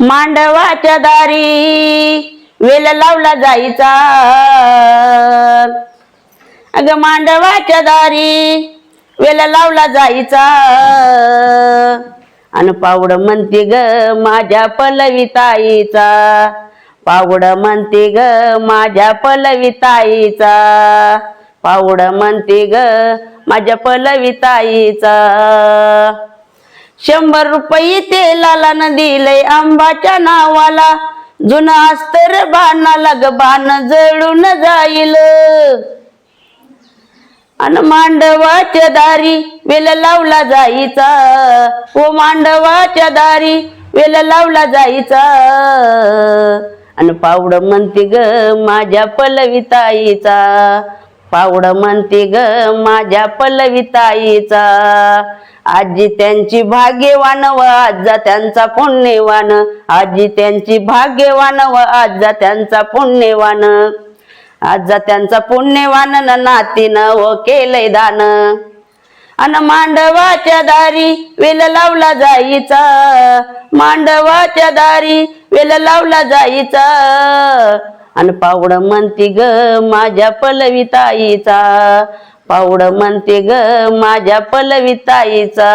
मांडवाच्या दारी वेल लावला जायचा अग मांडवाच्या दारी वेल लावला जायचा अन पावड म्हणते ग माझ्या पलविताईचा. पावड म्हणते ग माझ्या पलविताईचा. पावड म्हणते ग माझ्या पलविताईचा. शंभर रुपये तेलाला न दिले आंबाच्या नावाला. जुना अस्तर बाणाला ग बाण जळून जाईल. अन मांडवाच्या दारी वेल लावला जायचा. ओ मांडवाच्या दारी वेल लावला जायचा. अन पावड म्हणते ग माझ्या पलविताईचा पावड म्हणते ग माझ्या पलविताईचा. आजी त्यांची भाग्यवान व आजा त्यांचा पुण्यवान. आजी त्यांची भाग्यवान व आजा त्यांचा पुण्यवान. आजा त्यांचा पुण्यवान न नातीनं व केलंय दान. अन मांडवाच्या दारी वेल लावला जायचा मांडवाच्या दारी वेल लावला जायचा आणि पावड म्हणते ग माझ्या पलविताईचा. पावड म्हणते ग माझ्या पलविताईचा.